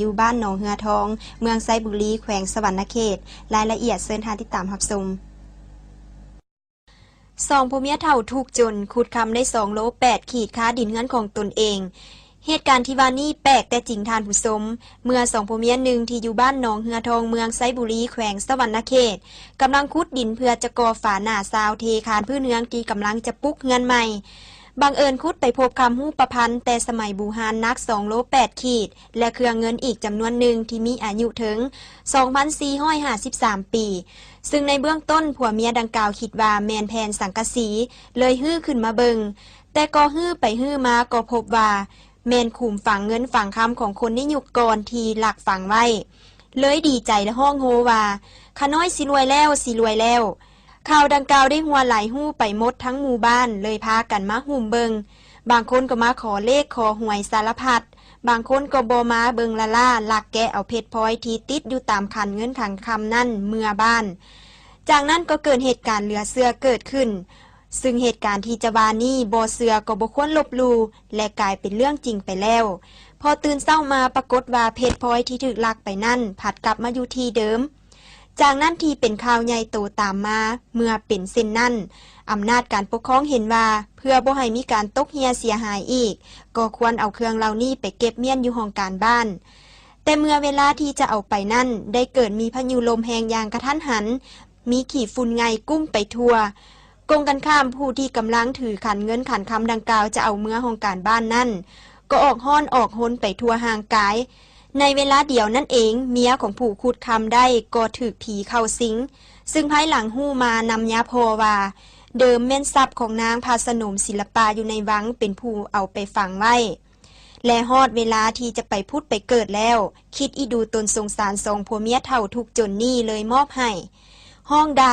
อยู่บ้านหนองเฮือทอง เมืองไซบุรี แขวงสวรรณเขต รายละเอียดเสินทางติดตามรับชมสองผัวเมียเฒ่าถูกจนขุดคำได้สองโลแปดขีดค้าดินเงินของตนเองเหตุการณ์ที่ว่านี่แปลกแต่จริงทานผู้ชมเมื่อสองผัวเมียหนึ่งที่อยู่บ้านหนองเฮือทองเมืองไซบุรีแขวงสวรรณเขตกำลังขุดดินเพื่อจะก่อฝาหน้าซาวเทคานพืชเนืองที่กำลังจะปลุกเงินใหม่ บังเอิญคุดไปพบคำหู้ประพันธ์แต่สมัยบูฮานนัก2โล8ขีด และเครื่องเงินอีกจำนวนหนึ่งที่มีอายุถึง 2,453 ปี ซึ่งในเบื้องต้นผัวเมียดังกล่าวคิดว่าแมนแพนสังกะสี เลยฮื้อขึ้นมาเบิง แต่ก็ฮื้อไปฮื้อมาก็พบว่าแมนขุมฝังเงินฝังคำของคนนิยุคก่อนที่หลักฝังไว้ เลยดีใจและห้องโฮว่าขาน้อยสิรวยแล้วสิรวยแล้ว ข่าวดังกล่าวได้หัวไหลหู้ไปหมดทั้งหมู่บ้าน เลยพากันมาหุ่มเบิง บางคนก็มาขอเลขขอหวยสารพัด บางคนก็บมาเบิงละล่าหลักแกเอาเพชรพลอยทีติดอยู่ตามคันเงินขังคำนั่นเมื่อบ้าน จากนั้นก็เกิดเหตุการณ์เหลือเสื้อเกิดขึ้น ซึ่งเหตุการณ์ที่จวานี่บอเสือก็บควรลบลูและกลายเป็นเรื่องจริงไปแล้ว พอตื่นเศร้ามาปรากฏว่าเพชรพลอยที่ถูกลักไปนั่นผัดกลับมาอยู่ที่เดิม จากนั้นที่เป็นข่าวใหญ่โตตามมา เมื่อเป็นเส้นนั่นอำนาจการปกครองเห็นว่า เพื่อบ่ให้มีการตกเฮียเสียหายอีก ก็ควรเอาเครื่องเหล่านี้ไปเก็บเมียนอยู่ห้องการบ้าน แต่เมื่อเวลาที่จะเอาไปนั่น ได้เกิดมีพายุลมแหงอย่างกระทันหัน มีขี่ฝุ่นไงกุ้มไปทั่วกงกันข้ามผู้ที่กำลังถือขันเงินขันคำดังกล่าวจะเอาเมื่อห้องการบ้านนั่นก็ออกห้อนออกหนไปทั่วห่างกาย ในเวลาเดียวนั่นเอง เมียของผู้ขุดคำได้ก็ถูกผีเข้าสิง ซึ่งภายหลังหู้มานำยาโพว่า เดิมแม่นทรัพย์ของนางพาสนมศิลปาอยู่ในวังเป็นผู้เอาไปฝังไว้ และฮอดเวลาที่จะไปพูดไปเกิดแล้ว คิดอีดูตนสงสารทรงผัวเมียเท่าทุกจนนี่เลยมอบให้ ห้องดา